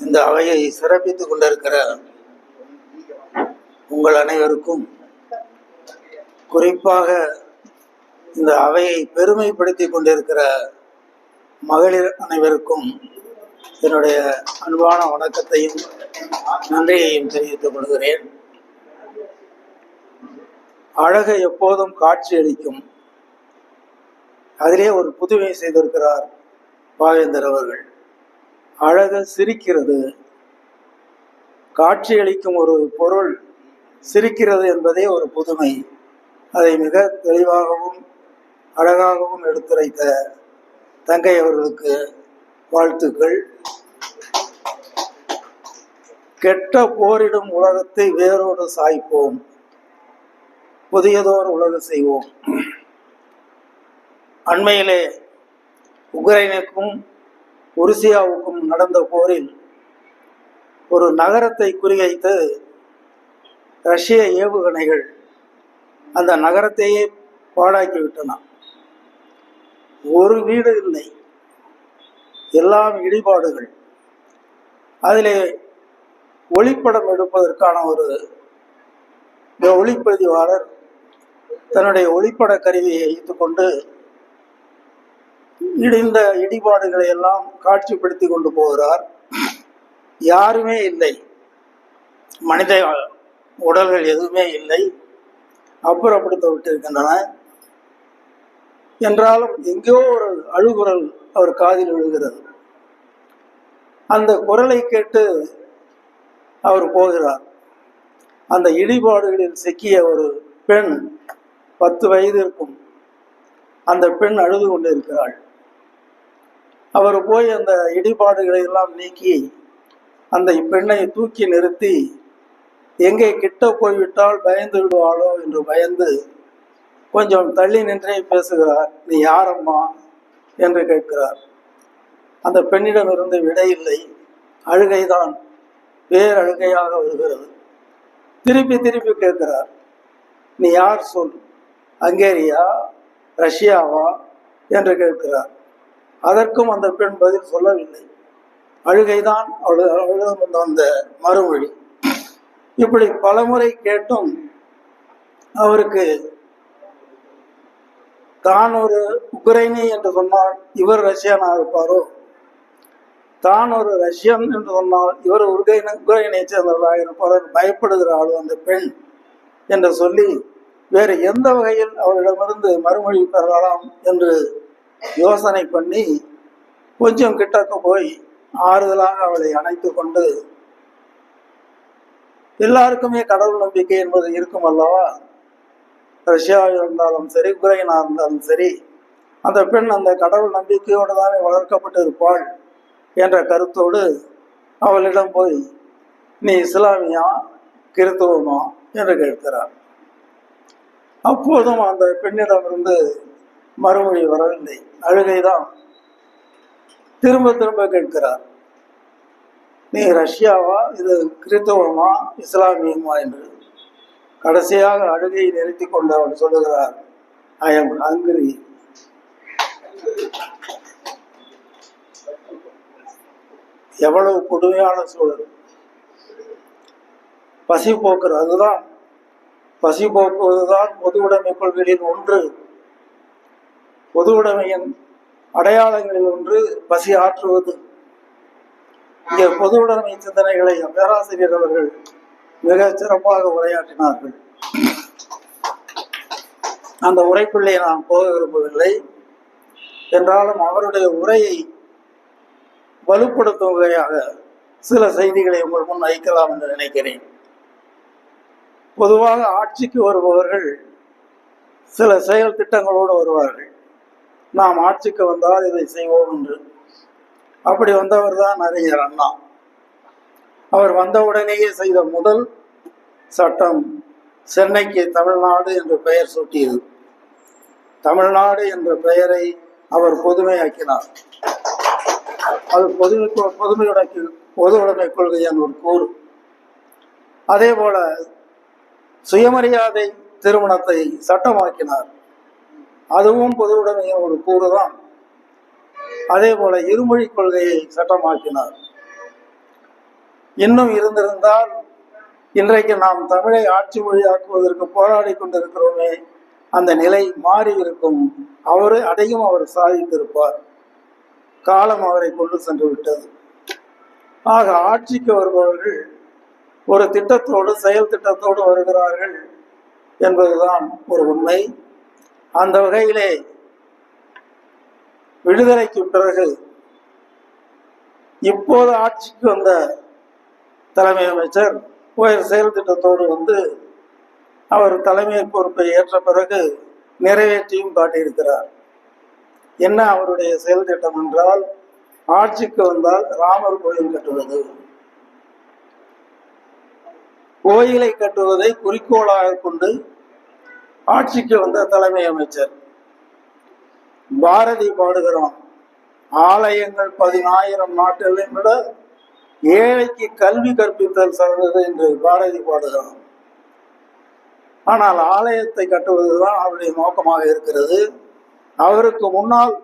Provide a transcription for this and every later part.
இந்த அவையை சிறப்பித்துக் கொண்டிருக்கிற உங்கள் அனைவருக்கும் குறிப்பாக இந்த அவையை பெருமைப்படுத்திக் கொண்டிருக்கிற மகளிர் அனைவருக்கும் என்னுடைய அன்பான வணக்கத்தையும் நன்றியையும் தெரிவித்துக் கொள்கிறேன். அழகு எப்போதும் காட்சியளிக்கும் அதிலே ஒரு புதுமை செய்திருக்கிறார் பாவேந்தர் அவர்கள். அழக சிரிக்கிறது. காட்சியளிக்கும் ஒரு பொருள் சிரிக்கிறது என்பதே ஒரு புதுமை. அதை மிக தெளிவாகவும் அழகாகவும் எடுத்துரைத்த தங்கை அவர்களுக்கு வாழ்த்துக்கள். கெட்ட போரிடும் உலகத்தை வேரோடு சாய்ப்போம். புதியதோர் உலக செய்வோம். அண்மையிலே உக்ரைனுக்கும் உருசியாவுக்கும் நடந்த போரில் ஒரு நகரத்தை குறிவைத்து ரஷ்ய ஏவுகணைகள் அந்த நகரத்தையே பாழாக்கி விட்டன. ஒரு வீடு இல்லை. எல்லாம் இடிபாடுகள். அதிலே ஒளிப்படம் எடுப்பதற்கான ஒரு ஒளிப்பதிவாளர் தன்னுடைய ஒளிப்பட கருவியை வைத்துக்கொண்டு இடிந்த இடிபாடுகளை எல்லாம் காட்சிப்படுத்தி கொண்டு போகிறார். யாருமே இல்லை. மனித உடல்கள் எதுவுமே இல்லை. அப்புறப்படுத்த விட்டிருக்கின்றன. என்றாலும் எங்கேயோ ஒரு அழுகுரல் அவர் காதில் விழுகிறது. அந்த குரலை கேட்டு அவர் போகிறார். அந்த இடிபாடுகளில் சிக்கிய ஒரு பெண் பத்து வயது இருக்கும். அந்த பெண் அழுது கொண்டிருக்கிறாள். அவர் போய் அந்த இடிபாடுகளை எல்லாம் நீக்கி அந்த பெண்ணை தூக்கி நிறுத்தி எங்கே கிட்ட போய்விட்டால் பயந்து விடுவாளோ? என்று பயந்து கொஞ்சம் தள்ளி நின்றே பேசுகிறார். நீ யாரம்மா? என்று கேட்கிறார். அந்த பெண்ணிடம் இருந்து விடையில்லை அழுகைதான் பேரழுகையாக வருகிறது. திருப்பி திருப்பி கேட்கிறார். நீ யார் சொல்? ஹங்கேரியா ரஷ்யாவா? என்று கேட்கிறார். அதற்கும் அந்த பெண் பதில் சொல்லவில்லை. அழுகைதான் அவளிடம் வந்த மறுமொழி. இப்படி பலமுறை கேட்டும் அவருக்கு தான் ஒரு உக்ரைனி என்று சொன்னால் இவர் ரஷ்யனா இருப்பாரோ? தான் ஒரு ரஷ்யன் என்று சொன்னால் இவர் உக்ரைன உக்ரைனை சேர்ந்தவராக இருப்பாரோ? பயப்படுகிற ஆள் அந்த பெண் என்று சொல்லி வேறு எந்த வகையில் அவரிடமிருந்து மறுமொழி பெறலாம் என்று யோசனை பண்ணி கொஞ்சம் கிட்டக்க போய் ஆறுதலாக அவளை அணைத்து கொண்டு எல்லாருக்குமே கடவுள் நம்பிக்கை என்பது இருக்கும் அல்லவா? ரஷ்யாவில் இருந்தாலும் சரி உக்ரைனா இருந்தாலும் சரி அந்த பெண் அந்த கடவுள் நம்பிக்கையோடு தானே வளர்க்கப்பட்டு இருப்பாள் என்ற கருத்தோடு அவளிடம் போய் நீ இஸ்லாமியா கிறித்துவமா? என்று கேட்கிறார். அப்போதும் அந்த பெண்ணிடமிருந்து மறுமொழி வரவில்லை. அழுகைதான் திரும்ப திரும்ப கேட்கிறார். நீ ரஷ்யாவா? இது கிறித்துவமா? இஸ்லாமியமா? என்று கடைசியாக அழுகையை நிறுத்தி கொண்டு அவர் சொல்லுகிறார் ஐ எம் ஹங்கிரி எவ்வளவு கொடுமையான சூழல். பசி போக்குறது அதுதான் பசி போக்குவதுதான் பொது உடைமை கொள்கைகளின் ஒன்று. பொது உடைமையின் அடையாளங்களில் ஒன்று பசி ஆற்றுவது. இங்கே பொது உடைமை சிந்தனைகளை பேராசிரியர் அவர்கள் மிக சிறப்பாக உரையாற்றினார்கள். அந்த உரைக்குள்ளே நான் போக விரும்பவில்லை. என்றாலும் அவருடைய உரையை வலுப்படுத்தும் வகையாக சில செய்திகளை உங்கள் முன் வைக்கலாம் என்று நினைக்கிறேன். பொதுவாக ஆட்சிக்கு வருபவர்கள் சில செயல் திட்டங்களோடு வருவார்கள். நாம் ஆட்சிக்கு வந்தால் இதை செய்வோம் என்று. அப்படி வந்தவர் தான் அறிஞர் அண்ணா. அவர் வந்தவுடனேயே செய்த முதல் சட்டம் சென்னைக்கு தமிழ்நாடு என்று பெயர் சூட்டியது. தமிழ்நாடு என்ற பெயரை அவர் பொதுமையாக்கினார். அது பொதுமை பொதுமையுடைய பொது உடைமை கொள்கையின் ஒரு கூறு. அதே போல சுயமரியாதை திருமணத்தை சட்டமாக்கினார். அதுவும் பொது உடைமையின் ஒரு கூறுதான். அதே போல இருமொழி கொள்கையை சட்டமாக்கினார். இன்னும் இருந்திருந்தால் இன்றைக்கு நாம் தமிழை ஆட்சி மொழியாக்குவதற்கு போராடி கொண்டிருக்கிறோமே அந்த நிலை மாறி இருக்கும் அவரு அதையும் அவர் சாதித்திருப்பார். காலம் அவரை கொண்டு சென்று விட்டது. ஆக ஆட்சிக்கு வருபவர்கள் ஒரு திட்டத்தோடு செயல் திட்டத்தோடு வருகிறார்கள் என்பதுதான் ஒரு உண்மை. அந்த வகையிலே விடுதலைக்கு பிறகு இப்போது ஆட்சிக்கு வந்த தலைமை அமைச்சர் உயர் செயல் திட்டத்தோடு வந்து அவர் தலைமை பொறுப்பை ஏற்ற பிறகு நிறைவேற்றியும் காட்டியிருக்கிறார். என்ன அவருடைய செயல் திட்டம் என்றால் ஆட்சிக்கு வந்தால் ராமர் கோயில் கட்டுவது. கோயிலை கட்டுவதை குறிக்கோளாக கொண்டு ஆட்சிக்கு வந்த தலைமை அமைச்சர். பாரதி பாடுகிறோம். ஆலயங்கள் பதினாயிரம் நாட்களையும் விட ஏழைக்கு கல்வி கற்பித்தல் சிறந்தது என்று பாரதி பாடுகிறோம். ஆனால் ஆலயத்தை கட்டுவதுதான் அவருடைய நோக்கமாக இருக்கிறது. அவருக்கு முன்னால்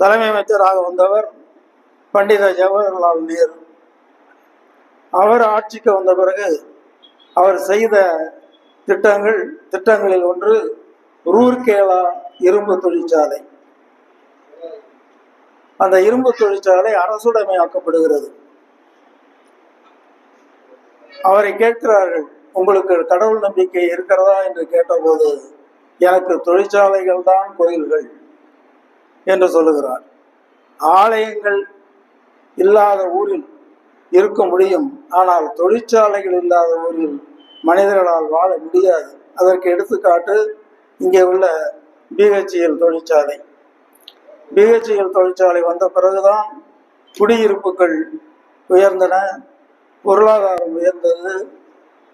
தலைமை அமைச்சராக வந்தவர் பண்டித ஜவஹர்லால் நேரு. அவர் ஆட்சிக்கு வந்த பிறகு அவர் செய்த திட்டங்கள் திட்டங்களில் ஒன்று ரூர்கேலா இரும்பு தொழிற்சாலை. அந்த இரும்பு தொழிற்சாலை அரசுடைமையாக்கப்படுகிறது. அவரை கேட்கிறார்கள் உங்களுக்கு கடவுள் நம்பிக்கை இருக்கிறதா? என்று கேட்டபோது எனக்கு தொழிற்சாலைகள் தான் கோயில்கள் என்று சொல்லுகிறார். ஆலயங்கள் இல்லாத ஊரில் இருக்க முடியும் ஆனால் தொழிற்சாலைகள் இல்லாத ஊரில் மனிதர்களால் வாழ முடியாது. அதற்கு எடுத்துக்காட்டு இங்கே உள்ள பிஹெச்இஎல் தொழிற்சாலை. பிஹெச்இஎல் தொழிற்சாலை வந்த பிறகுதான் குடியிருப்புகள் உயர்ந்தன பொருளாதாரம் உயர்ந்தது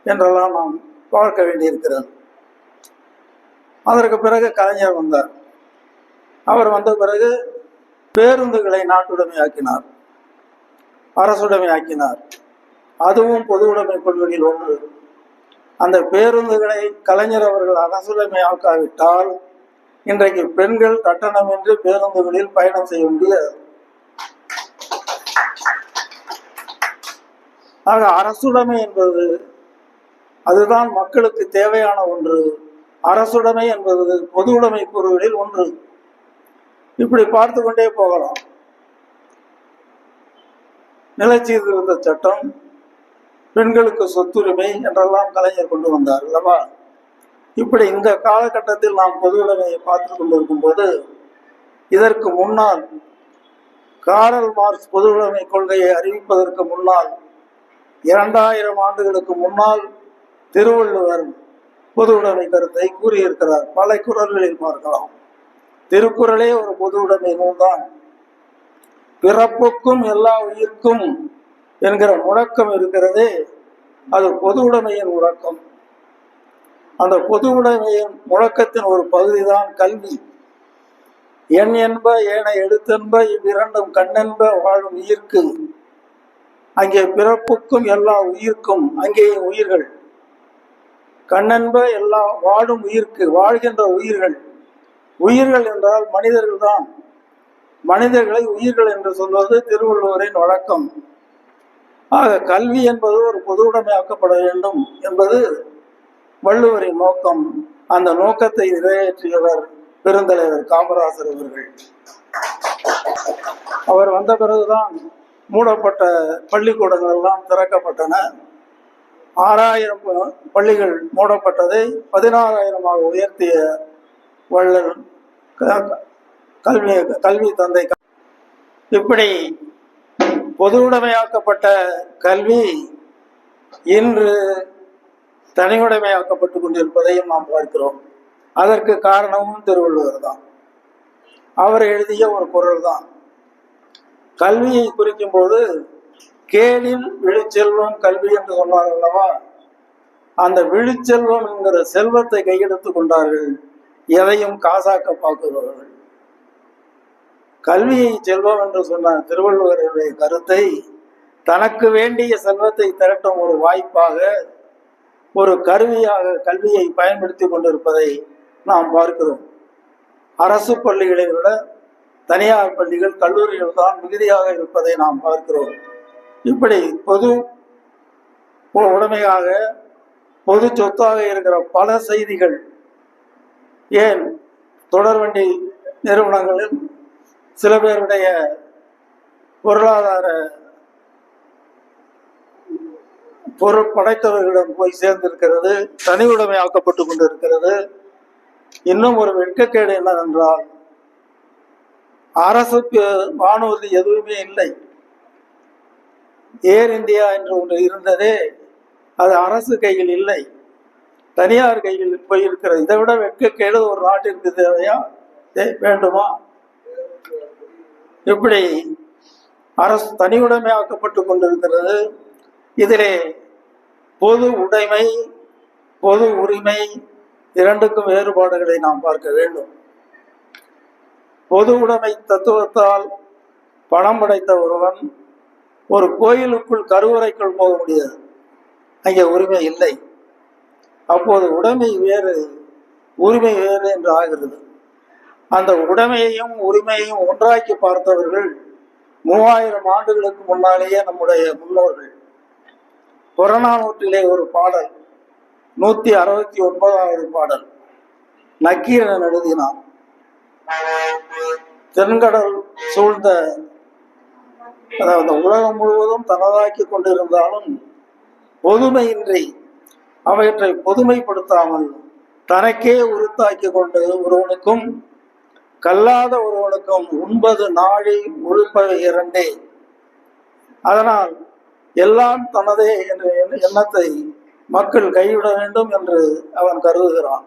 என்றெல்லாம் நாம் பார்க்க வேண்டியிருக்கிறது. அதற்கு பிறகு கலைஞர் வந்தார். அவர் வந்த பிறகு பேருந்துகளை நாட்டுடைமையாக்கினார் அரசுடைமையாக்கினார் அதுவும் பொது உடைமை கொள்கையில் ஒன்று. அந்த பேருந்துகளை கலைஞர் அவர்கள் அரசுடைமையாக்காவிட்டால் இன்றைக்கு பெண்கள் கட்டணமின்றி பேருந்துகளில் பயணம் செய்ய முடியாது. ஆக அரசுடைமை என்பது அதுதான் மக்களுக்கு தேவையான ஒன்று. அரசுடைமை என்பது பொது உடைமை கூறுகளில் ஒன்று. இப்படி பார்த்து கொண்டே போகலாம். நிலச்சீர்திருத்த சட்டம் பெண்களுக்கு சொத்துரிமை என்றெல்லாம் கலைஞர் கொண்டு வந்தார் அல்லவா? இப்படி இந்த காலகட்டத்தில் நாம் பொதுவுடைமையை பார்த்து கொண்டிருக்கும் போது இதற்கு முன்னால் காரல் மார்க்ஸ் பொது உடைமை கொள்கையை அறிவிப்பதற்கு முன்னால் இரண்டாயிரம் ஆண்டுகளுக்கு முன்னால் திருவள்ளுவர் பொது உடைமை கருத்தை கூறியிருக்கிறார். பல குரல்களில் பார்க்கலாம். திருக்குறளே ஒரு பொது உடைமை நூல்தான். பிறப்புக்கும் எல்லா உயிர்க்கும் என்கிற முழக்கம் இருக்கிறதே அது பொது உடைமையின் முழக்கம். அந்த பொது உடைமையின் முழக்கத்தின் ஒரு பகுதிதான் கல்வி. என் என்ப ஏனை எழுத்தென்ப இவ்விரண்டும் கண்ணென்ப வாழும் உயிர்க்கு அங்கே பிறப்புக்கும் எல்லா உயிர்க்கும் அங்கேயும் உயிர்கள். கண்ணென்ப எல்லா வாழும் உயிர்க்கு வாழ்கின்ற உயிர்கள். உயிர்கள் என்றால் மனிதர்கள் தான் மனிதர்களை உயிர்கள் என்று சொல்வது திருவள்ளுவரின் வழக்கம். ஆக கல்வி என்பது ஒரு பொது உடைமையாக்கப்பட வேண்டும் என்பது வள்ளுவரின் நோக்கம். அந்த நோக்கத்தை நிறைவேற்றியவர் பெருந்தலைவர் காமராசர் அவர்கள். அவர் வந்த பிறகுதான் மூடப்பட்ட பள்ளிக்கூடங்கள் எல்லாம் திறக்கப்பட்டன. ஆறாயிரம் ப- பள்ளிகள் மூடப்பட்டதை பதினாறாயிரமாக உயர்த்திய வள்ளல் கல்வி கல்வி தந்தை இப்படி பொது உடைமையாக்கப்பட்ட கல்வி இன்று தனியுடைமையாக்கப்பட்டு கொண்டிருப்பதையும் நாம் பார்க்கிறோம். அதற்கு காரணமும் திருவள்ளுவர் தான். அவர் எழுதிய ஒரு குரல் தான். கல்வியை குறிக்கும் போது கேளில் விழுச்செல்வம் கல்வி என்று சொன்னார் அல்லவா? அந்த விழுச்செல்வம் என்கிற செல்வத்தை கையெடுத்து கொண்டார்கள். எதையும் காசாக்க பார்க்கிறவர்கள். கல்வியை செல்வம் என்று சொன்ன திருவள்ளுவருடைய கருத்தை தனக்கு வேண்டிய செல்வத்தை திரட்டும் ஒரு வாய்ப்பாக ஒரு கருவியாக கல்வியை பயன்படுத்தி கொண்டிருப்பதை நாம் பார்க்கிறோம். அரசு பள்ளிகளை விட தனியார் பள்ளிகள் கல்லூரிகள் தான் மிகுதியாக இருப்பதை நாம் பார்க்கிறோம். இப்படி பொது உடைமையாக பொது சொத்தாக இருக்கிற பல செய்திகள் ஏன் தொடர்வண்டி நிறுவனங்களில் சில பேருடைய பொருளாதார பொருள் படைத்தவர்களிடம் போய் சேர்ந்திருக்கிறது தனி உடைமையாக்கப்பட்டு கொண்டிருக்கிறது. இன்னும் ஒரு வெட்கக்கேடு என்னவென்றால் அரசுக்கு வானூர்தி எதுவுமே இல்லை. ஏர் இந்தியா என்று ஒன்று இருந்ததே அது அரசு கையில் இல்லை. தனியார் கையில் போய் இருக்கிறது இதை விட வெட்கக்கேடு ஒரு நாட்டிற்கு தேவையா? தே- வேண்டுமா? இப்படி அரசு தனி உடைமையாக்கப்பட்டு கொண்டிருக்கிறது? இதிலே பொது உடைமை பொது உரிமை இரண்டுக்கும் வேறுபாடுகளை நாம் பார்க்க வேண்டும். பொது உடைமை தத்துவத்தால் பணம் படைத்த ஒருவன் ஒரு கோயிலுக்குள் கருவறைக்குள் போக முடியாது. அங்கே உரிமை இல்லை. அப்போது உடைமை வேறு உரிமை வேறு என்று ஆகிறது. அந்த உடைமையையும் உரிமையையும் ஒன்றாக்கி பார்த்தவர்கள் மூவாயிரம் ஆண்டுகளுக்கு முன்னாலேயே நம்முடைய முன்னோர்கள். புறநானூற்றிலே ஒரு பாடல் நூத்தி அறுபத்தி ஒன்பதாவது பாடல். நக்கீரன் எழுதினான். தென்கடல் சூழ்ந்த அதாவது உலகம் முழுவதும் தனதாக்கி கொண்டிருந்தாலும் பொதுமையின்றி அவற்றை பொதுமைப்படுத்தாமல் தனக்கே உருத்தாக்கி கொண்டு ஒருவனுக்கும் கல்லாத ஒருவனுக்கும் ஒன்பது நாழி உழுப்பவை இரண்டே. அதனால் எல்லாம் தனதே என்ற எண்ண- எண்ணத்தை மக்கள் கைவிட வேண்டும் என்று அவன் கருதுகிறான்.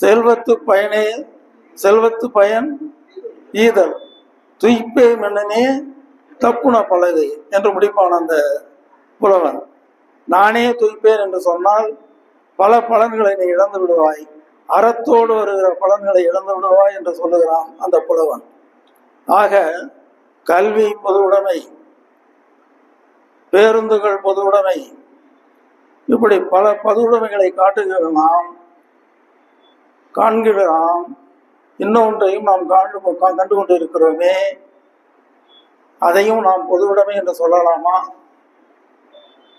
செல்வத்து பயனே செல்வத்து பயன் ஈதல். துய்ப்பே மன்னனே தப்புன பழகு என்று முடிப்பான் அந்த புலவன். நானே துய்ப்பேன் என்று சொன்னால் பல பலன்களை நீ இழந்து விடுவாய். அறத்தோடு வருகிற பலன்களை இழந்து விடுவா என்று சொல்லுகிறான் அந்த புலவன். ஆக கல்வி பொது உடைமை பேருந்துகள் பொது உடைமை இப்படி பல பொது உடைமைகளை காட்டுகிற நாம் காண்கிற நாம் இன்னொன்றையும் நாம் காண்டு கண்டு கொண்டு இருக்கிறோமே அதையும் நாம் பொது உடைமை என்று சொல்லலாமா?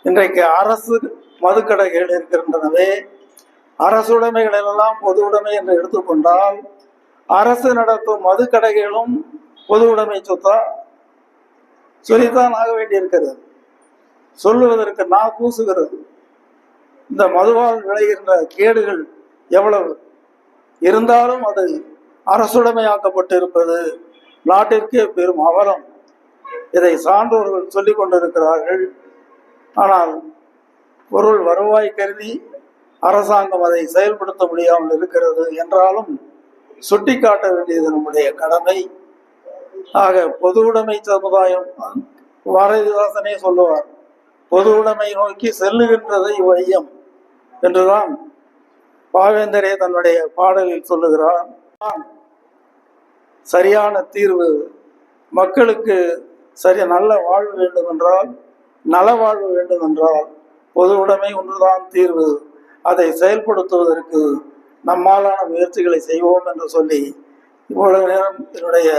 இன்றைக்கு அரசு மதுக்கடைகள் இருக்கின்றனவே அரசுடைமைகள் எல்லாம் பொது உடைமை என்று எடுத்துக்கொண்டால் அரசு நடத்தும் மதுக்கடைகளும் பொது உடைமை சொத்தா? சொல்லித்தான் ஆக வேண்டியிருக்கிறது. சொல்லுவதற்கு நான் கூசுகிறது. இந்த மதுவால் விளைகின்ற கேடுகள் எவ்வளவு? இருந்தாலும் அது அரசுடைமையாக்கப்பட்டு இருப்பது நாட்டிற்கே பெரும் அவலம். இதை சான்றோர்கள் சொல்லிக் கொண்டிருக்கிறார்கள். ஆனால் பொருள் வருவாய் கருதி அரசாங்கம் அதை செயல்படுத்த முடியாமல் இருக்கிறது என்றாலும் சுட்டிக்காட்ட வேண்டியது நம்முடைய கடமை. ஆக பொது உடைமை சமுதாயம் பாரதிதாசனே சொல்லுவார் பொது உடைமை நோக்கி செல்லுகின்றது இவ்வையம் என்றுதான் பாவேந்தரே தன்னுடைய பாடலில் சொல்லுகிறார். சரியான தீர்வு. மக்களுக்கு சரி நல்ல வாழ்வு வேண்டும் என்றால் நல வாழ்வு வேண்டும் என்றால் பொது உடைமை ஒன்றுதான் தீர்வு. அதை செயல்படுத்துவதற்கு நம்மாலான முயற்சிகளை செய்வோம் என்று சொல்லி இவ்வளவு நேரம் என்னுடைய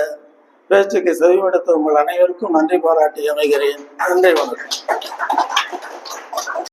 பேச்சுக்கு செவிமடுத்த உங்கள் அனைவருக்கும் நன்றி பாராட்டி அமைகிறேன். நன்றி வணக்கம்.